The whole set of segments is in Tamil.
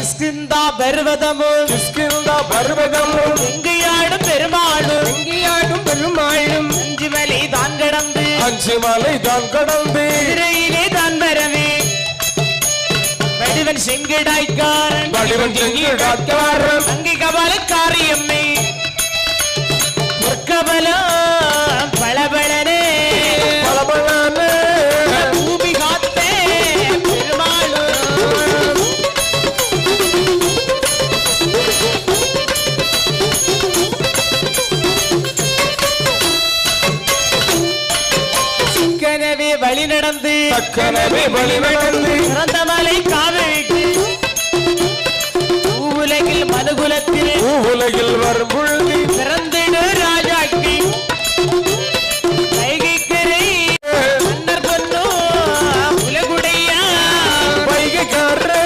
கிஷ்கிந்தா பர்வதமும் கிஷ்கிந்தா பர்வதமும் எங்கையாடும் பெருமாளும். எங்கியாடும் பெருமாளும். அஞ்சுமலை தான் கடந்து. அஞ்சு மலை தான் கடந்து. திரையிலே தான் வரவே. வடிவன் செங்கடாய்க்காரன். வடிவன் செங்கிடாக்காரன் அங்கி கபால காரியம்மை வழி நடந்து தக்கனவே வழி நடந்து. சிறந்த மலை காவிட்டு உலகில் மனுகுலத்தில் உலகில் வரும் பொழுது பிறந்திடு ராஜாக்கி. கைகைக்கரை மன்னர் பொன்னோ உலகுடைய. வைகைக்காரை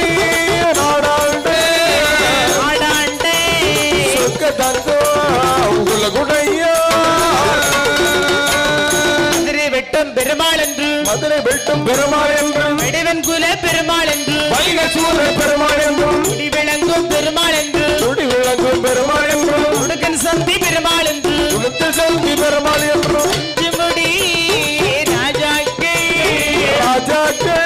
நாடாண்டு. ஆடாண்டே சொக்க தங்கோ வெட்டும் பெருமாள் என்று மதுரை வெட்டும் பெருமாள் என்று வெடிவன் குல பெருமாள் என்று வைகசூர பெருமாள் என்று குடி விளங்கும் பெருமாள் என்று குடி விளங்கும் பெருமாள் என்று உடுக்கன் சந்தி பெருமாள் என்று உடுக்கன் சந்தி பெருமாள் என்று ராஜாக்கே. ராஜாக்கே.